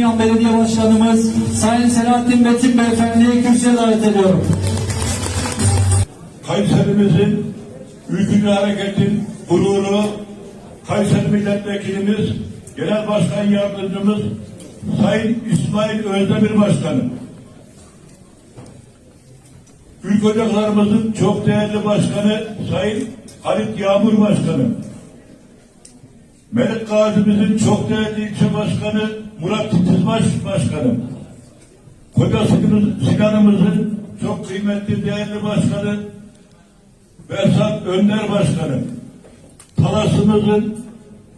Bünyan Belediye Başkanımız Sayın Selahattin Metin Beyefendi'yi kürsüye davet ediyorum. Kayserimizin ülkücü hareketin gururu Kayseri Milletvekilimiz, Genel Başkan Yardımcımız Sayın İsmail Özdemir Başkanım. Ülk Ocaklarımızın çok değerli başkanı Sayın Halit Yağmur Başkanım. Melik Gazi'mizin çok değerli ilçe başkanı Murat Titizbaş Başkanım. Koca Sinan'ımızın çok kıymetli değerli başkanı Bersat Önder Başkanı, Talasımızın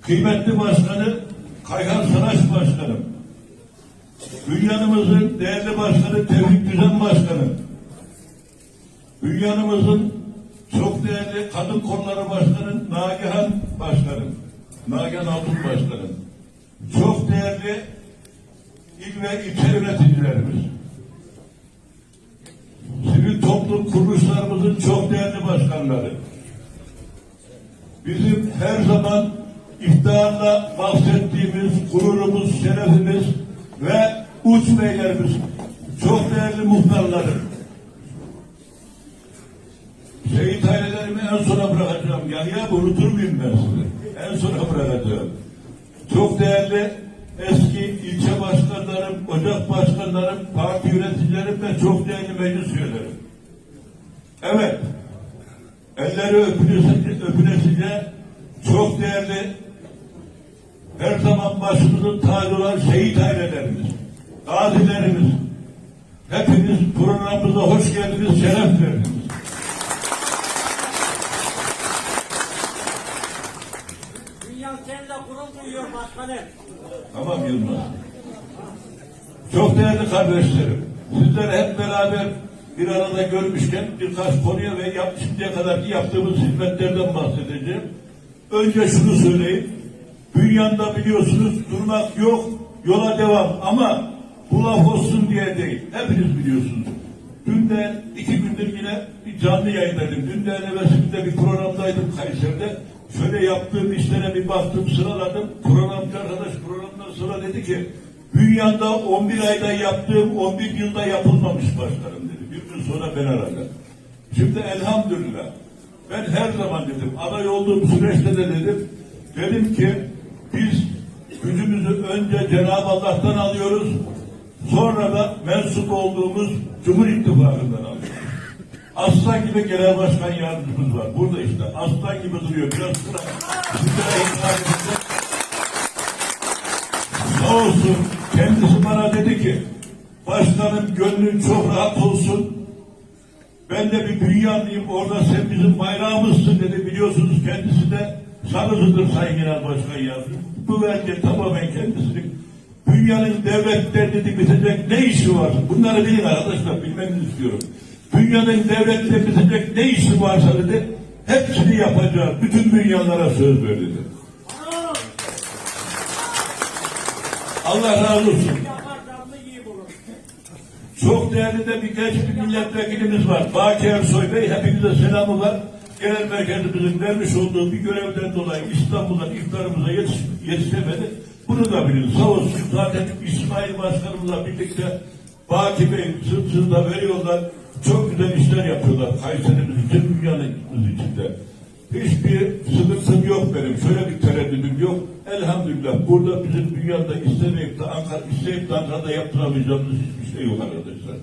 kıymetli başkanı Kayhan Saraç Başkanı, Dünyanımızın değerli başkanı Tevfik Düzen Başkanı, Dünyanımızın çok değerli kadın konuları başkanı Nagihan Başkanı, Nagihan Altun Başkanı, çok değerli il ve ilçe yöneticilerimiz, sivil toplum kuruluşlarımızın çok değerli başkanları, bizim her zaman iftiharla bahsettiğimiz gururumuz, şerefimiz ve uç beylerimiz, çok değerli muhtarları, şehit ailelerimi en sona bırakacağım. Yahya unutur muyum ben sizi? En sona bırakacağım. Çok değerli eski ilçe başkanlarım, ocak başkanlarım, parti yöneticilerim ve çok değerli meclis üyelerim. Evet, elleri öpülesice, öpülesice çok değerli, her zaman başımızın tacı olan şehit ailelerimiz, gazilerimiz, hepiniz programımıza hoş geldiniz, şeref verdiniz. Dünya seninle gurur duyuyor başkanım. Tamam Yılmaz. Çok değerli kardeşlerim, sizler hep beraber bir arada görmüşken birkaç konuya ve yap, şimdiye kadarki yaptığımız hizmetlerden bahsedeceğim. Önce şunu söyleyeyim. Dünyanda biliyorsunuz durmak yok, yola devam ama bu laf olsun diye değil. Hepiniz biliyorsunuz. Dün de iki gündür yine bir canlı yayındaydım. Dün de evvelsimde bir programdaydım Kayseri'de. Şöyle yaptığım işlere bir baktım, sıraladım. Programcı arkadaş programdan sonra dedi ki Dünyada 11 ayda yaptığım 11 yılda yapılmamış başkanım dedi. Bir gün sonra ben aradım. Şimdi elhamdülillah ben her zaman dedim aday olduğum süreçte de dedim dedim ki biz gücümüzü önce Cenab-ı Allah'tan alıyoruz sonra da mensup olduğumuz Cumhur İttifakı'ndan alıyoruz. Aslan gibi genel başkan yardımcımız var. Burada işte. Aslan gibi duruyor. Biraz edecek. Sağ olsun. Kendisi bana dedi ki başkanım gönlün çok rahat olsun. Ben de bir dünyanlıyım orada sen bizim bayrağımızsın dedi. Biliyorsunuz kendisi de sanıcıdır Sayın Genel Başkan yazdı. Bu belge tamamen kendisinin dünyanın devletler dedi bitecek ne işi var? Bunları bilin arkadaşlar bilmenizi istiyorum. Dünyanın devletler bitecek ne işi varsa dedi hepsini yapacağız. Bütün dünyalara söz verdi dedi. Allah razı olsun. Çok değerli de bir genç bir milletvekilimiz var. Baki Ersoy Bey hepinize selamı var. Genel merkezimizin vermiş olduğu bir görevden dolayı İstanbul'dan iftarımıza yetiş, yetişemedi. Bunu da bilin. Sağ olsun zaten İsmail Başkanımızla birlikte Baki Bey sırt sırta veriyorlar. Çok güzel işler yapıyorlar Kayserimiz için, dünyanın içinde. Hiçbir sıkıntım yok benim. Şöyle bir tereddüdüm yok. Elhamdülillah burada bizim dünyada istemeyip de Ankara, isteyip de Ankara'da yaptıramayacağımız hiçbir şey yok arkadaşlar.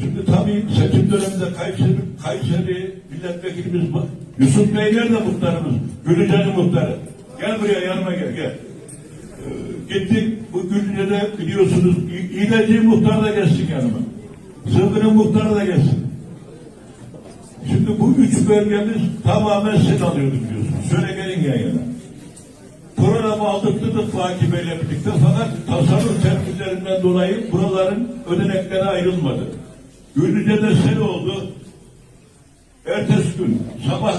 Şimdi tabii seçim döneminde Kayseri, Kayseri milletvekilimiz var. Yusuf Bey nerede muhtarımız? Gülüce'nin muhtarı. Gel buraya yanıma gel gel. Ee, gittik bu Gülüce'de biliyorsunuz İ- İğneci muhtar da gelsin yanıma. Zılgı'nın muhtarı da gelsin. Şimdi bu üç bölgemiz tamamen sen alıyorduk diyorsun. Şöyle gelin yan yana. Programı aldırttık Fatih Bey'le birlikte fakat tasarruf tepkilerinden dolayı buraların ödenekleri ayrılmadı. Gülüce'de sel oldu. Ertesi gün sabah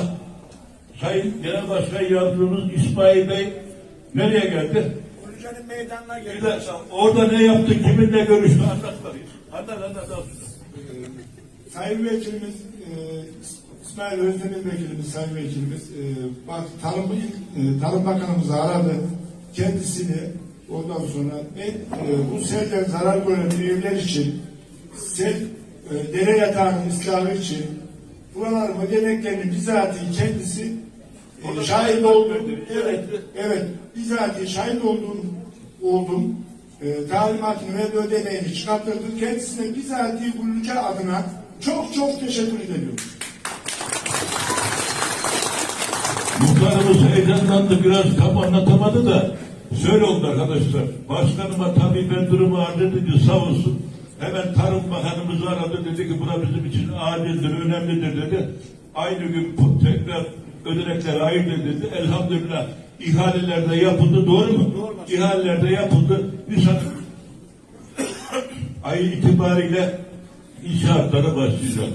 Sayın Genel Başkan Yardımcımız İsmail Bey nereye geldi? Gülcan'ın meydanına Bir geldi. de orada ne yaptı, kiminle görüştü anlat bakayım. Anlat anlat anlat. Sayın Vekilimiz, e, İsmail Özdemir Vekilimiz, Sayın Vekilimiz, e, bak Tarım, e, Tarım Bakanımızı aradı. Kendisini Ondan sonra ben e, bu selden zarar gören evler için, sel e, dere yatağının ıslahı için buraların ödeneklerini bizatihi kendisi e, şahit oldum. Evet, evet, bizatihi şahit oldum, oldum. E, talimatını ve ödeneğini çıkarttırdı. Kendisine bizatihi ülke adına çok çok teşekkür ediyorum. Muhtarımız heyecanlandı biraz tam anlatamadı da şöyle oldu arkadaşlar. Başkanıma tabii ben durumu arz edince sağ olsun. Hemen Tarım Bakanımızı aradı dedi ki buna bizim için acildir, önemlidir dedi. Aynı gün tekrar ödenekleri ayırdı dedi. Elhamdülillah ihaleler de yapıldı doğru mu? Doğru. İhaleler de yapıldı. Nisan ayı itibariyle inşaatlara başlayacak.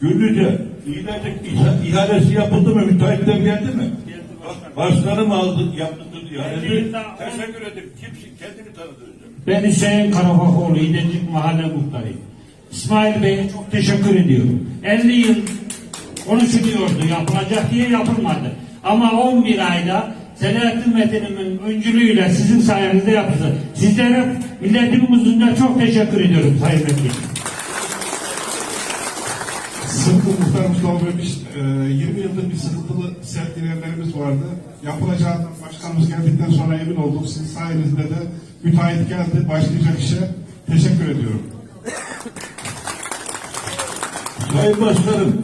Gönlüce iğnecik iha- ihalesi yapıldı mı? Müteahhitler geldi mi? Başkanım aldı, yaptı ihalesi. Teşekkür ederim. Kimsin? Kendini tanıdıracağım. Ben Hüseyin Karabakoğlu, İdecik Mahalle Muhtarıyım. İsmail Bey'e çok teşekkür ediyorum. 50 yıl konuşuluyordu, yapılacak diye yapılmadı. Ama 11 ayda Selahattin Metin'imin öncülüğüyle sizin sayenizde yapıldı. Sizlere milletimizin de çok teşekkür ediyorum Sayın Metin. Sıkıntı muhtarımızda olmamış. Ee, 20 yıldır bir sıkıntılı sert ilerlerimiz vardı. Yapılacağından başkanımız geldikten sonra emin olduk. Sizin sayenizde de müteahhit geldi. Başlayacak işe teşekkür ediyorum. Sayın Başkanım,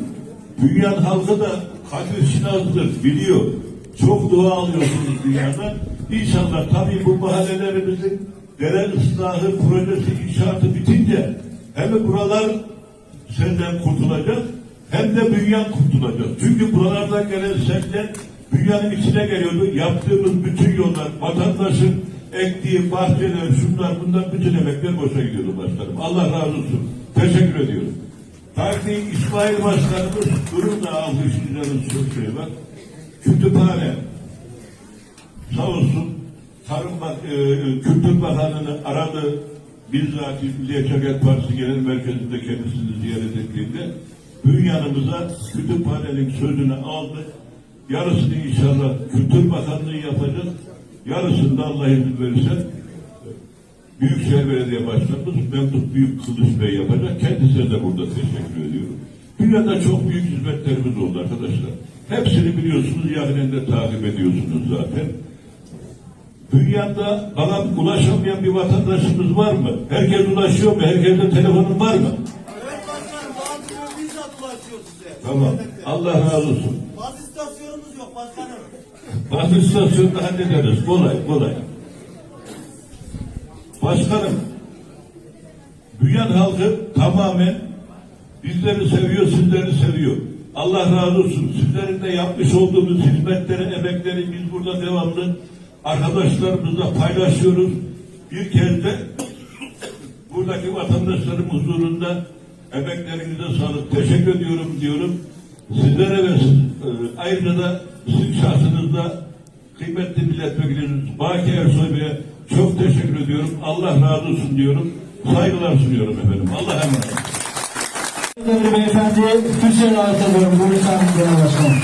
dünyanın halkı da kadir şinazdır, biliyor. Çok dua alıyorsunuz dünyadan. İnşallah tabii bu mahallelerimizin dere ıslahı projesi inşaatı bitince hem buralar senden kurtulacak hem de bünyan kurtulacak. Çünkü buralardan gelen sesler dünyanın içine geliyordu. Yaptığımız bütün yollar, vatandaşın ektiği bahçeler, şunlar bunlar bütün emekler boşa gidiyordu başkanım. Allah razı olsun. Teşekkür ediyorum. Parti İsmail Başkanımız durum da alkışlayacağınız çok şey var. Kütüphane sağ olsun Tarım Bak e, Kültür Bakanı'nı aradı. Bizzat Milliyetçi Hareket Partisi Genel Merkezi'nde kendisini ziyaret ettiğinde bünyanımıza kütüphanenin sözünü aldık. Yarısını inşallah Kültür Bakanlığı yapacak. Yarısını da Allah izin verirse Büyükşehir Belediye Başkanımız Memduh Büyük Kılıç Bey yapacak. Kendisine de burada teşekkür ediyorum. Dünyada çok büyük hizmetlerimiz oldu arkadaşlar. Hepsini biliyorsunuz, yakinen de takip ediyorsunuz zaten. Dünyada bana ulaşamayan bir vatandaşımız var mı? Herkes ulaşıyor mu? Herkeste telefonun var mı? Evet başkanım bazı bizzat ulaşıyor size. Tamam. Allah razı olsun. Bazı istasyonumuz yok başkanım. Bazı istasyonda hallederiz. Kolay, kolay. Başkanım, Dünya halkı tamamen bizleri seviyor, sizleri seviyor. Allah razı olsun. Sizlerin de yapmış olduğunuz hizmetleri, emekleri biz burada devamlı arkadaşlarımızla paylaşıyoruz. Bir kez de buradaki vatandaşların huzurunda emeklerinize sağlık. Teşekkür ediyorum diyorum. Sizlere ve e, ayrıca da sizin şahsınızda kıymetli milletvekiliniz Baki Ersoy Bey'e çok teşekkür ediyorum. Allah razı olsun diyorum. Saygılar sunuyorum efendim. Allah emanet. Değerli beyefendi, Hüseyin Ağa'ya ediyorum. Buyurun Sayın Genel Başkanım.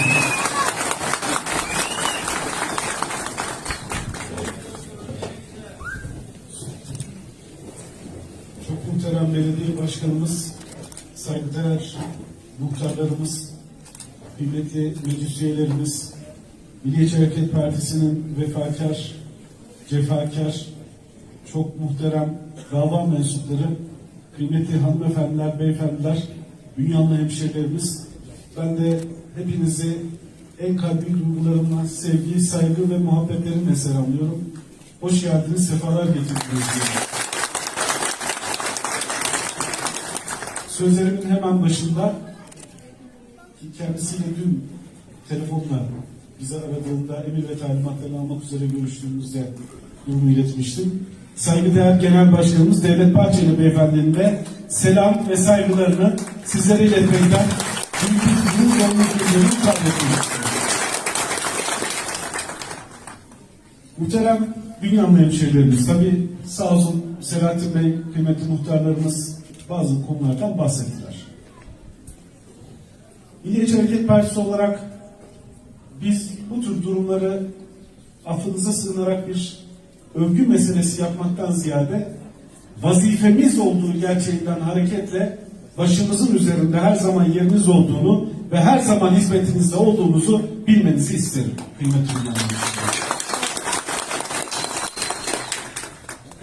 Çok muhterem belediye başkanımız, saygıdeğer muhtarlarımız, kıymetli meclis üyelerimiz, Milliyetçi Hareket Partisi'nin vefakar, cefakar, çok muhterem dava mensupları, kıymetli hanımefendiler, beyefendiler, dünyalı hemşehrilerimiz, ben de hepinizi en kalbi duygularımla sevgi, saygı ve muhabbetlerimle selamlıyorum. Hoş geldiniz, sefalar getirdiniz. Sözlerimin hemen başında kendisiyle dün telefonla bize aradığında emir ve talimatlarını almak üzere görüştüğümüzde durumu iletmiştim. Saygıdeğer Genel Başkanımız Devlet Bahçeli Beyefendi'nin selam ve saygılarını sizlere iletmekten büyük bir gurur. Muhterem dünyanın hemşehrilerimiz, tabi sağ olsun Selahattin Bey, kıymetli muhtarlarımız bazı konulardan bahsettiler. Milliyetçi Hareket Partisi olarak biz bu tür durumları affınıza sığınarak bir övgü meselesi yapmaktan ziyade vazifemiz olduğu gerçeğinden hareketle başımızın üzerinde her zaman yeriniz olduğunu ve her zaman hizmetinizde olduğumuzu bilmenizi isterim. Kıymetli.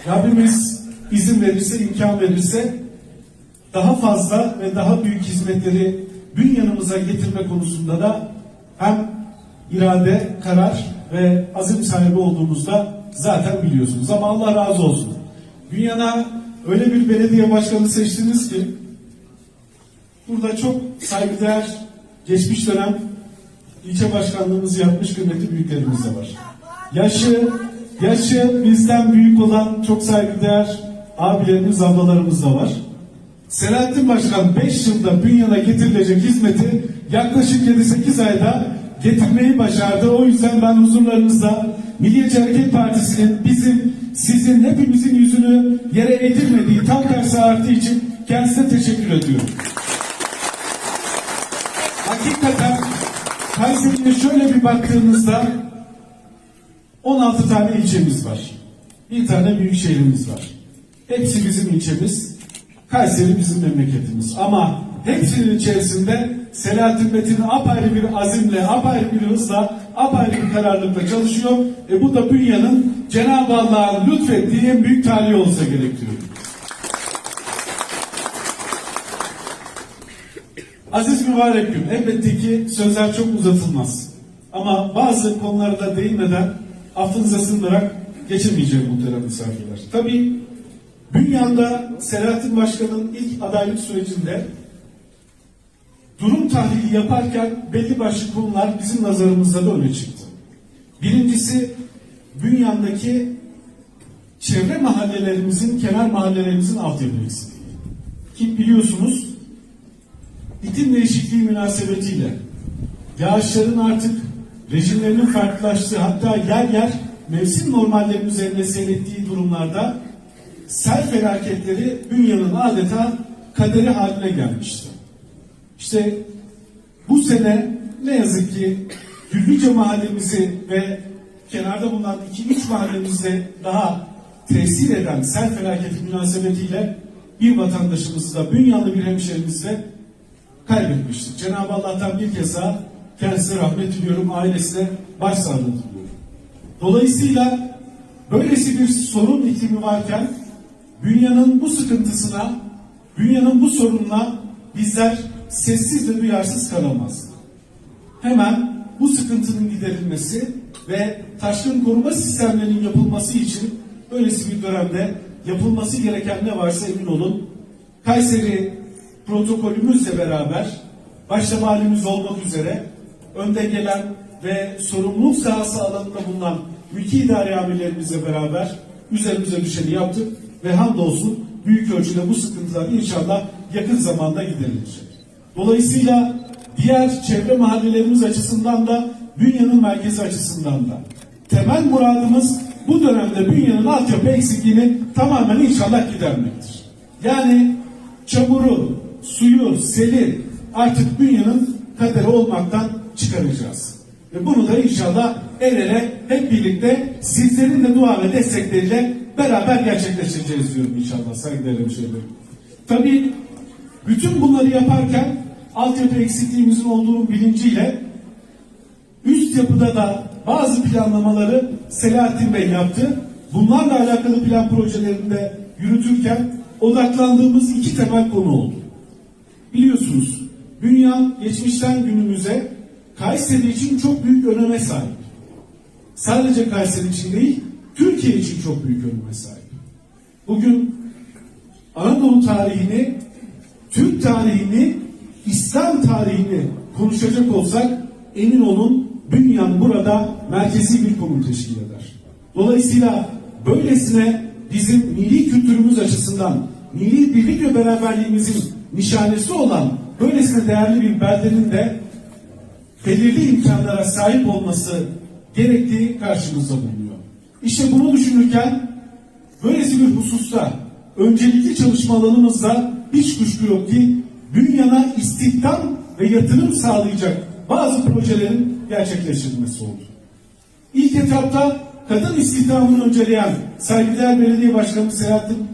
Rabbimiz izin verirse, imkan verirse daha fazla ve daha büyük hizmetleri bünyanımıza getirme konusunda da hem irade, karar ve azim sahibi olduğumuzda zaten biliyorsunuz. Ama Allah razı olsun. Bünyana öyle bir belediye başkanı seçtiniz ki burada çok saygıdeğer geçmiş dönem ilçe başkanlığımızı yapmış kıymetli büyüklerimiz de var. Yaşı, yaşı bizden büyük olan çok saygıdeğer abilerimiz, ablalarımız da var. Selahattin Başkan 5 yılda bünyana getirilecek hizmeti yaklaşık 7-8 ayda getirmeyi başardı. O yüzden ben huzurlarınızda Milliyetçi Hareket Partisi'nin bizim, sizin hepimizin yüzünü yere eğdirmediği tam tersi arttığı için kendisine teşekkür ediyorum. Hakikaten Kayseri'ye şöyle bir baktığımızda 16 tane ilçemiz var. Bir tane büyük şehrimiz var. Hepsi bizim ilçemiz. Kayseri bizim memleketimiz. Ama hepsinin içerisinde Selahattin Metin apayrı bir azimle, apayrı bir hızla, apayrı bir kararlılıkla çalışıyor. E bu da Bünya'nın Cenab-ı Allah'ın lütfettiği en büyük talihi olsa gerek diyorum. Aziz mübarek gün. Elbette ki sözler çok uzatılmaz. Ama bazı konulara değinmeden affınıza sığınarak geçemeyeceğim muhterem misafirler. Tabii Bünyan'da Selahattin Başkan'ın ilk adaylık sürecinde durum tahlili yaparken belli başlı konular bizim nazarımızda da öne çıktı. Birincisi Bünyan'daki çevre mahallelerimizin, kenar mahallelerimizin altyapı eksikliği. Ki biliyorsunuz iklim değişikliği münasebetiyle yağışların artık rejimlerinin farklılaştığı hatta yer yer mevsim normallerinin üzerinde seyrettiği durumlarda sel felaketleri dünyanın adeta kaderi haline gelmişti. İşte bu sene ne yazık ki Gülbüce mahallemizi ve kenarda bulunan iki üç mahallemizde daha tesir eden sel felaketi münasebetiyle bir vatandaşımızı da Bünyanlı bir hemşerimizle kaybetmiştik. Cenab-ı Allah'tan bir kez daha kendisine rahmet diliyorum, ailesine başsağlığı diliyorum. Dolayısıyla böylesi bir sorun iklimi varken dünyanın bu sıkıntısına, dünyanın bu sorununa bizler sessiz ve duyarsız kalamaz. Hemen bu sıkıntının giderilmesi ve taşkın koruma sistemlerinin yapılması için böylesi bir dönemde yapılması gereken ne varsa emin olun Kayseri protokolümüzle beraber başta valimiz olmak üzere önde gelen ve sorumluluk sahası alanında bulunan mülki idare amirlerimizle beraber üzerimize düşeni yaptık ve hamdolsun büyük ölçüde bu sıkıntılar inşallah yakın zamanda giderilecek. Dolayısıyla diğer çevre mahallelerimiz açısından da Bünyanın merkezi açısından da temel muradımız bu dönemde Bünyanın altyapı eksikliğini tamamen inşallah gidermektir. Yani çamuru, suyu, seli artık Bünyanın kaderi olmaktan çıkaracağız. Ve bunu da inşallah el ele hep birlikte sizlerin de dua ve destekleriyle beraber gerçekleştireceğiz diyorum inşallah saygıdeğer hemşehrilerim. Tabii bütün bunları yaparken altyapı eksikliğimizin olduğu bilinciyle üst yapıda da bazı planlamaları Selahattin Bey yaptı. Bunlarla alakalı plan projelerinde yürütürken odaklandığımız iki temel konu oldu. Biliyorsunuz dünya geçmişten günümüze Kayseri için çok büyük öneme sahip. Sadece Kayseri için değil, Türkiye için çok büyük öneme sahip. Bugün Anadolu tarihini, Türk tarihini, İslam tarihini konuşacak olsak emin olun Bünyan burada merkezi bir konum teşkil eder. Dolayısıyla böylesine bizim milli kültürümüz açısından milli birlik ve beraberliğimizin nişanesi olan böylesine değerli bir beldenin de belirli imkanlara sahip olması gerektiği karşımızda bulunuyor. İşte bunu düşünürken böylesi bir hususta öncelikli çalışma alanımızda hiç kuşku yok ki dünyana istihdam ve yatırım sağlayacak bazı projelerin gerçekleştirilmesi oldu. İlk etapta kadın istihdamını önceleyen saygıdeğer belediye başkanımız Selahattin